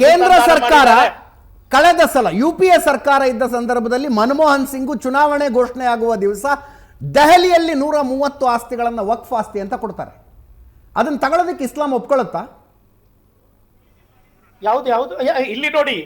ಕೇಂದ್ರ ಸರ್ಕಾರ. ಕಳೆದ ಸಲ ಯು ಪಿ ಎ ಸರ್ಕಾರ ಇದ್ದ ಸಂದರ್ಭದಲ್ಲಿ ಮನಮೋಹನ್ ಸಿಂಗ್ ಚುನಾವಣೆ ಘೋಷಣೆ ಆಗುವ ದಿವಸ ದೆಹಲಿಯಲ್ಲಿ ನೂರ ಮೂವತ್ತು ಆಸ್ತಿಗಳನ್ನು ವಕ್ಫ್ ಆಸ್ತಿ ಅಂತ ಕೊಡ್ತಾರೆ. ಅದನ್ನ ತಗೊಳ್ಳೋದಕ್ಕೆ ಇಸ್ಲಾಂ ಒಪ್ಕೊಳ್ಳುತ್ತಾ? ಯಾವ್ದು ಯಾವ್ದು? ಇಲ್ಲಿ ನೋಡಿ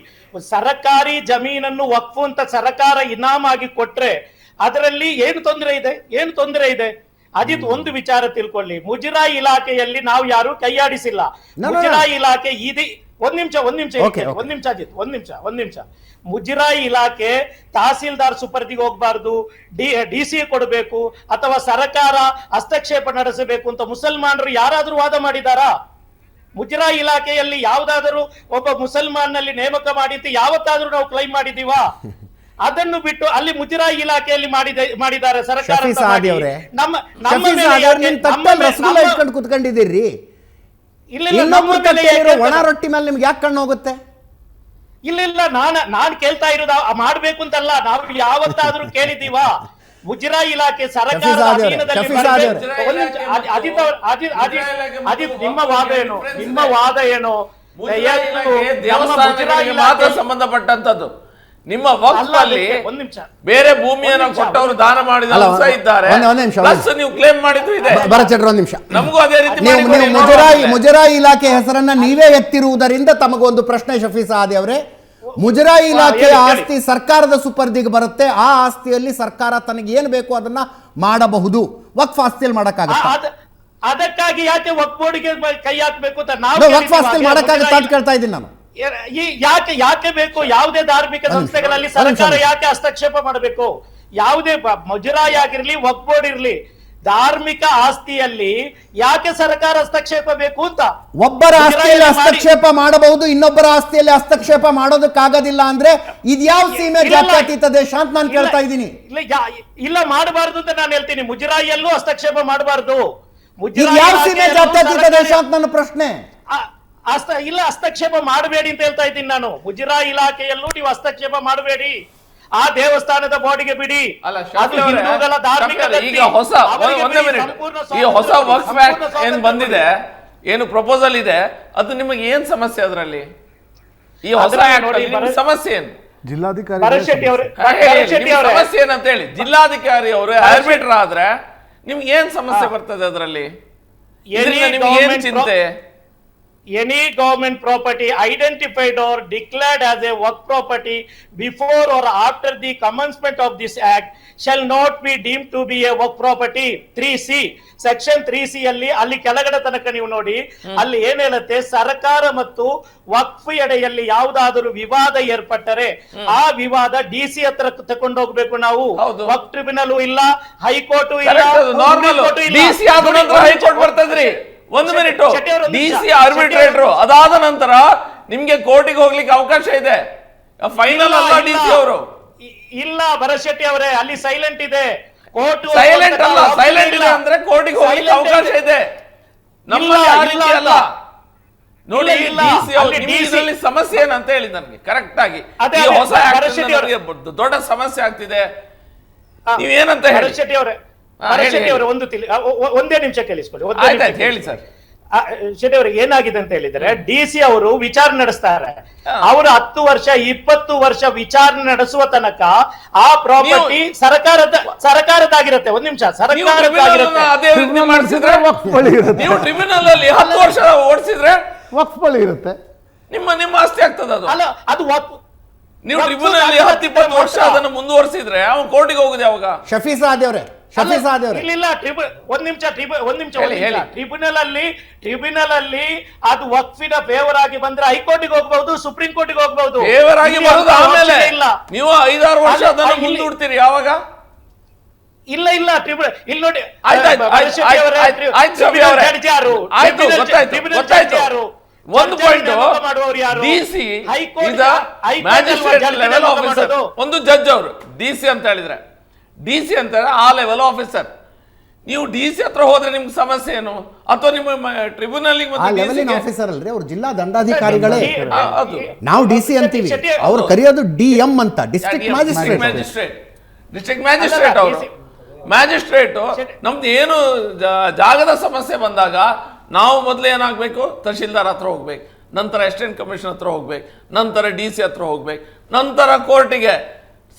ಸರಕಾರಿ ಜಮೀನನ್ನು ವಕ್ಫು ಅಂತ ಸರ್ಕಾರ ಇನಾಮಾಗಿ ಕೊಟ್ರೆ ಅದರಲ್ಲಿ ಏನು ತೊಂದರೆ ಇದೆ? ಏನು ತೊಂದರೆ ಇದೆ? ಅಜಿತ್ ಒಂದು ವಿಚಾರ ತಿಳ್ಕೊಳ್ಳಿ. ಮುಜರಾಯಿ ಇಲಾಖೆಯಲ್ಲಿ ನಾವು ಯಾರು ಕೈಯಾಡಿಸಿಲ್ಲ. ಮುಜರಾಯಿ ಇಲಾಖೆ ಇದೆ ಒಂದ್ ನಿಮಿಷ ಒಂದ್ ನಿಮಿಷ. ಒಂದ್ ನಿಮಿಷ ಅಜಿತ್ ಒಂದ್ ನಿಮಿಷ ಒಂದ್ ನಿಮಿಷ. ಮುಜರಾಯಿ ಇಲಾಖೆ ತಹಸೀಲ್ದಾರ್ ಸುಪರ್ದಿಗೆ ಹೋಗ್ಬಾರ್ದು ಡಿ ಡಿ ಸಿ ಕೊಡಬೇಕು ಅಥವಾ ಸರ್ಕಾರ ಹಸ್ತಕ್ಷೇಪ ನಡೆಸಬೇಕು ಅಂತ ಮುಸಲ್ಮಾನರು ಯಾರಾದ್ರೂ ವಾದ ಮಾಡಿದಾರಾ? ಮುಜರಾಯಿ ಇಲಾಖೆಯಲ್ಲಿ ಯಾವ್ದಾದರೂ ಒಬ್ಬ ಮುಸಲ್ಮಾನ್ನಲ್ಲಿ ನೇಮಕ ಮಾಡಿದ್ದು ಯಾವತ್ತಾದ್ರೂ ನಾವು ಕ್ಲೈಮ್ ಮಾಡಿದೀವಾ ಅದನ್ನು ಬಿಟ್ಟು ಅಲ್ಲಿ ಮುಜರಾಯಿ ಇಲಾಖೆಯಲ್ಲಿ ಮಾಡಿದ ಮಾಡಿದ್ದಾರೆ ಸರ್ಕಾರ ನಮ್ಮ ರಸಗುಲ್ಲ ಇಟ್ಕೊಂಡು ಕುತ್ಕೊಂಡಿದ್ದೀರಿ. ಒಣ ರೊಟ್ಟಿ ಮೇಲೆ ನಿಮ್ಗೆ ಯಾಕೆ ಕಣ್ಣು ಹೋಗುತ್ತೆ? ಇಲ್ಲ ಇಲ್ಲ ನಾನ್ ನಾನ್ ಕೇಳ್ತಾ ಇರೋದು ಮಾಡ್ಬೇಕು ಅಂತಲ್ಲ ನಾವು ಯಾವತ್ತಾದ್ರೂ ಕೇಳಿದೀವ ಮುಜರಾಯಿ ಇಲಾಖೆ ಸರ್ಕಾರದ ಅಧೀನದಲ್ಲಿ ನಿಮ್ಮ ವಾದ ಏನು? ನಿಮ್ಮ ವಾದ ಏನು? ಸಂಬಂಧಪಟ್ಟಂತದ್ದು ನಿಮ್ಮ ವಕ್ಫಲ್ಲಿ ವಕ್ಫ್ ಅಲ್ಲಿ ಒಂದ್ ನಿಮಿಷ. ಬೇರೆ ಭೂಮಿಯನ್ನು ಕೊಟ್ಟವರು ದಾನ ಮಾಡಿದ ಅಲ್ಲ, ಅಂಶ ಇದ್ದಾರೆ. ಒಂದ್- ಒಂದ್ ನಿಮಿಷ, ಪ್ಲಸ್ ನೀವು ಕ್ಲೇಮ್ ಮಾಡಿದ್ರು ಇದೆ. ಭರಚಂದ್ರ ಒಂದು ನಿಮಿಷ. ನಮಗೂ ಅದೇ ರೀತಿ ನೀವು ಮಾಡಿಕೊಡಿ, ನೀವು ಮುಜರಾಯಿ ಮುಜರಾಯಿ ಇಲಾಖೆ ಹೆಸರನ್ನ ನೀವೇ ಎತ್ತಿರುವುದರಿಂದ ತಮಗೊಂದು ಪ್ರಶ್ನೆ ಶಫಿ ಸಾದಿ ಅವರೇ. ಮುಜರಾಯಿ ಇಲಾಖೆಯ ಹೇಳಿ, ಹೇಳಿ. ಆಸ್ತಿ ಸರ್ಕಾರದ ಸುಪರ್ದಿಗೆ ಬರುತ್ತೆ. ಆ ಆಸ್ತಿಯಲ್ಲಿ ಸರ್ಕಾರ ತನಗೆ ಏನು ಬೇಕು ಅದನ್ನ ಮಾಡಬಹುದು. ವಕ್ಫ್ ಆಸ್ತಿಯಲ್ಲಿ ಮಾಡಕ್ಕಾಗುತ್ತೆ ಮಾಡಕ್ಕಾಗತ್ತಾ? ಅದ- ಅದಕ್ಕಾಗಿ ಯಾಕೆ ವಕ್ಬೋಡಿಗೆ ಕೈ ಹಾಕ್ಬೇಕು ಅಂತ ನಾವು ವಕ್ಫ್ ಆಸ್ತಿಯಲ್ಲಿ ಮಾಡಕ್ಕಾಗತ್ತಾ ಅಂತ ಕೇಳ್ತಾ ಇದ್ದೀನಿ ನಾನು. ಯಾಕೆ ಯಾಕೆ ಬೇಕು? ಯಾವುದೇ ಧಾರ್ಮಿಕ ಸಂಸ್ಥೆಗಳಲ್ಲಿ ಸರ್ಕಾರ ಯಾಕೆ ಹಸ್ತಕ್ಷೇಪ ಮಾಡಬೇಕು? ಯಾವುದೇ ಮುಜರಾಯಿ ಆಗಿರ್ಲಿ ವಕ್ಫ್ ಬೋರ್ಡ್ ಇರ್ಲಿ ಧಾರ್ಮಿಕ ಆಸ್ತಿಯಲ್ಲಿ ಯಾಕೆ ಸರ್ಕಾರ ಹಸ್ತಕ್ಷೇಪ ಬೇಕು ಅಂತ? ಒಬ್ಬರ ಆಸ್ತಿಯಲ್ಲಿ ಹಸ್ತಕ್ಷೇಪ ಮಾಡಬಹುದು ಇನ್ನೊಬ್ಬರ ಆಸ್ತಿಯಲ್ಲಿ ಹಸ್ತಕ್ಷೇಪ ಮಾಡೋದಕ್ಕಾಗೋದಿಲ್ಲ ಅಂದ್ರೆ ಇದ್ಯಾವ ಸೀಮೆ ಜಾತ್ಯತೀತ ದೇಶ ಅಂತ ನಾನು ಕೇಳ್ತಾ ಇದ್ದೀನಿ. ಇಲ್ಲ ಮಾಡಬಾರ್ದು ಅಂತ ನಾನು ಹೇಳ್ತೀನಿ. ಮುಜರಾಯಿಯಲ್ಲೂ ಹಸ್ತಕ್ಷೇಪ ಮಾಡಬಾರ್ದು. ಯಾವ ಸೀಮೆ ಜಾತ್ಯತೀತ ದೇಶ ಅಂತ ನನ್ನ ಪ್ರಶ್ನೆ. ಹಸ್ತ ಇಲ್ಲ ಹಸ್ತಕ್ಷೇಪ ಮಾಡಬೇಡಿ ಅಂತ ಹೇಳ್ತಾ ಇದ್ದೀನಿ ನಾನು. ಮುಜರಾ ಇಲಾಖೆಯಲ್ಲೂ ನೀವು ಹಸ್ತಕ್ಷೇಪ ಮಾಡಬೇಡಿ. ಆ ದೇವಸ್ಥಾನದ ಬಾಡಿಗೆ ಬಿಡಿ. ಅಲ್ಲ ಅದು ಹಿಂದೂಗಳ ಧಾರ್ಮಿಕ ಈಗ ಹೊಸ ಈ ಹೊಸ ಸ್ವಾತಂತ್ರ್ಯ ವರ್ಕ್ ಫ್ಯಾಕ್ಟ್ ಏನ್ ಬಂದಿದೆ? ಏನು ಪ್ರಪೋಸಲ್ ಇದೆ? ಅದು ನಿಮಗೆ ಏನ್ ಸಮಸ್ಯೆ ಅದರಲ್ಲಿ? ಈ ಹೊಸ ಸಮಸ್ಯೆ ಏನು? ಜಿಲ್ಲಾಧಿಕಾರಿ ಸಮಸ್ಯೆ ಏನಂತ ಹೇಳಿ. ಜಿಲ್ಲಾಧಿಕಾರಿ ಅವರು ಆರ್ಬಿಟ್ರ್ ಆದ್ರೆ ನಿಮ್ಗೆ ಏನ್ ಸಮಸ್ಯೆ ಬರ್ತದೆ ಅದರಲ್ಲಿ? ನಿಮ್ಗೆ ಏನ್ ಚಿಂತೆ? Any government property identified or declared as a work property before or after the commencement of this act shall not be deemed to be a work property. 3c section three C ಅಲ್ಲಿ ಅಲ್ಲಿ ಕೆಳಗಡೆ ತನಕ ನೀವು ನೋಡಿ ಅಲ್ಲಿ ಏನ್ ಹೇಳುತ್ತೆ? ಸರ್ಕಾರ ಮತ್ತು ವಕ್ಫ್ ಎಡೆಯಲ್ಲಿ ಯಾವುದಾದರೂ ವಿವಾದ ಏರ್ಪಟ್ಟರೆ ಆ ವಿವಾದ ಡಿ ಸಿ ಹತ್ರ ತಕೊಂಡೋಗ್ಬೇಕು ನಾವು. ವಕ್ ಟ್ರಿಬ್ಯುನಲ್ ಇಲ್ಲ ಹೈಕೋರ್ಟ್ ಇಲ್ಲ ನಾರ್ಮಲ್ ಸಿ ಹೈಕೋರ್ಟ್ ಬರ್ತದ್ರಿ. ಒಂದು ಮಿನಿಟ್. ಡಿ ಸಿ ಆರ್ಬಿಟ್ರೇಟರ್ ಅದಾದ ನಂತರ ನಿಮ್ಗೆ ಕೋರ್ಟಿಗೆ ಹೋಗ್ಲಿಕ್ಕೆ ಅವಕಾಶ ಇದೆ. ಫೈನಲ್ ಅಲ್ಲ ಡಿ ಸಿ ಅವರು. ಇಲ್ಲ ಭರತ್ ಶೆಟ್ಟಿ ಅವರೇ ಅಲ್ಲಿ ಸೈಲೆಂಟ್ ಇದೆ. ಕೋರ್ಟ್ ಸೈಲೆಂಟ್ ಅಲ್ಲ ಸೈಲೆಂಟ್ ಇಲ್ಲ. ಅಂದ್ರೆ ಕೋರ್ಟಿಗೆ ಹೋಗ್ಲಿಕ್ಕೆ ಅವಕಾಶ ಇದೆ. ನಮ್ಮಲ್ಲಿ ಆ ರೀತಿ. ಅಲ್ಲ. ನೋಡಿ ಇಲ್ಲ, ಇಲ್ಲ. ಡಿ ಸಿ ಅಲ್ಲಿ ನಿಮ್ಗೆ DC ಇದರಲ್ಲಿ ಸಮಸ್ಯೆ ಏನಂತ ಹೇಳಿ ನನಗೆ ಕರೆಕ್ಟ್ ಆಗಿ. ಹೊಸ ದೊಡ್ಡ ಸಮಸ್ಯೆ ಆಗ್ತಿದೆ. ನೀವೇನಂತ ಹೇಳಿ? ಶೆಟ್ಟಿ ಅವರೇ. ಒಂದು ಒಂದೇ ನಿಮಿಷ ಕೇಳಿಸ್ಕೊಳ್ಳಿ ಹೇಳಿ ಸರ್. ಆ, ಶೆಟ್ಟಿ ಅವರು ಏನಾಗಿದೆ ಅಂತ ಹೇಳಿದ್ರೆ ಡಿ ಸಿ ಅವರು ವಿಚಾರ ನಡೆಸ್ತಾರೆ. ಅವರು ಹತ್ತು ವರ್ಷ ಇಪ್ಪತ್ತು ವರ್ಷ ವಿಚಾರಣೆ ನಡೆಸುವ ತನಕ ಆ ಪ್ರಾಪರ್ಟಿ ಸರ್ಕಾರದ ಸರ್ಕಾರದಾಗಿರುತ್ತೆ ಒಂದ್ ನಿಮಿಷ ಸರ್ಕಾರ ಟ್ರಿಬ್ಯುನಲ್ ಅದೇ ರೀತಿ ಮಾಡಿಸಿದ್ರೆ ವಕ್ಫ್ ಇರುತ್ತೆ. ನೀವು ಟ್ರಿಬ್ಯುನಲ್ ಅಲ್ಲಿ ಹತ್ತು ವರ್ಷ ಓಡಿಸಿದ್ರೆ ವಕ್ಫ್ ಇರುತ್ತೆ. ನಿಮ್ಮ ನಿಮ್ಮ ಆಸ್ತಿ ಆಗ್ತದ ಅದು. ಅಲ್ಲ ಅದು ವಕ್- ನೀವು ಟ್ರಿಬ್ಯುನಲ್ ಅಲ್ಲಿ ಹತ್ತು ಇಪ್ಪತ್ತು ವರ್ಷ ಅದನ್ನ ಮುಂದುವರಿಸಿದ್ರೆ ಅವನು ಕೋರ್ಟಿಗೆ ಹೋಗುದು ಯಾವಾಗ? ಶಫೀಸ್ ಸಾದಿ ಇಲ್ಲ ಒಂದ್ ನಿಮಿಷ ಒಂದ್ ನಿಮಿಷ. ಟ್ರಿಬ್ಯುನಲ್ ಅಲ್ಲಿ ಟ್ರಿಬ್ಯುನಲ್ ಅಲ್ಲಿ ಅದು ವಕ್ಫಿನ ಫೇವರ್ ಆಗಿ ಬಂದ್ರೆ ಹೈಕೋರ್ಟಿಗೆ ಹೋಗಬಹುದು ಸುಪ್ರೀಂ ಕೋರ್ಟಿಗೆ ಹೋಗಬಹುದು ಫೇವರ್ ಆಗಿ ಬರುದು ಆಮೇಲೆ ಇಲ್ಲ. ನೀವು ಐದಾರು ವರ್ಷ ಅದನ್ನು ಇಲ್ಲಿ- ಮುಂದೂಡ್ತೀರಿ ಯಾವಾಗ? ಇಲ್ಲ ಇಲ್ಲ ಟ್ರಿಬ್ಯುನಲ್ ಇಲ್ಲಿ ನೋಡಿ ಯಾರು? ಗೊತ್ತಾಯ್ತು, ಗೊತ್ತಾಯ್ತು. ಯಾರು? ಒಂದು ಪಾಯಿಂಟ್ ಡಿಸಿ ಒಂದು ಜಡ್ಜ್ ಅವರು ಡಿ ಸಿ ಅಂತ ಹೇಳಿದ್ರೆ. ಡಿ ಸಿ ಅಂತಾರೆ ಆ ಲೆವೆಲ್ ಆಫೀಸರ್ ನೀವು ಡಿ ಸಿ ಹತ್ರ ಹೋದ್ರೆ ನಿಮ್ಗೆ ಸಮಸ್ಯೆ ಏನು? ಅಥವಾ ನಿಮ್ಮ ಟ್ರಿಬ್ಯುನಲ್ ಆ ಲೆವೆಲಿನ ಆಫೀಸರ್ ಅಲ್ರಿ ಅವ್ರು ಜಿಲ್ಲಾ ದಂಡಾಧಿಕಾರಿಗಳೇ. ನಾವು ಡಿ ಸಿ ಅಂತೀವಿ. ಅವ್ರು ಕರೆಯೋದು ಡಿ ಎಂ ಅಂತ district magistrate magistrate district magistrate ಅವರು. ಮ್ಯಾಜಿಸ್ಟ್ರೇಟ್ ನಮ್ದು ಏನು ಜಾಗದ ಸಮಸ್ಯೆ ಬಂದಾಗ ನಾವು ಮೊದಲು ಏನಾಗಬೇಕು? ತಹಶೀಲ್ದಾರ್ ಹತ್ರ ಹೋಗ್ಬೇಕು. ನಂತರ ಅಸಿಸ್ಟೆಂಟ್ ಕಮಿಷನ್ ಹತ್ರ ಹೋಗ್ಬೇಕು. ನಂತರ ಡಿ ಸಿ ಹತ್ರ ಹೋಗ್ಬೇಕು. ನಂತರ ಕೋರ್ಟಿಗೆ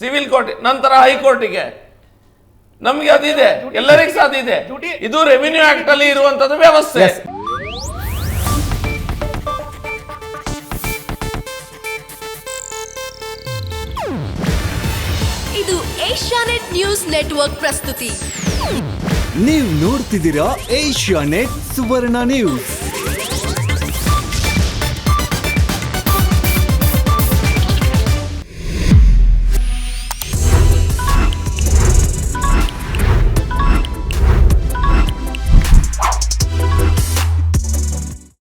ಸಿವಿಲ್ ಕೋರ್ಟ್ ನಂತರ ಹೈಕೋರ್ಟಿಗೆ ನಮ್ಗೆ ಅದಿದೆ ಎಲ್ಲರಿಗೂ ಸಹ ಅದಿದೆ ಇದು. ರೆವಿನ್ಯೂ ಆಕ್ಟ್ ಅಲ್ಲಿ ಇರುವಂತದ್ದು ವ್ಯವಸ್ಥೆ. ಇದು ಏಷ್ಯಾನೆಟ್ ನ್ಯೂಸ್ ನೆಟ್ವರ್ಕ್ ಪ್ರಸ್ತುತಿ. ನೀವು ನೋಡ್ತಿದ್ದೀರಾ ಏಷ್ಯಾ ನೆಟ್ ಸುವರ್ಣ ನ್ಯೂಸ್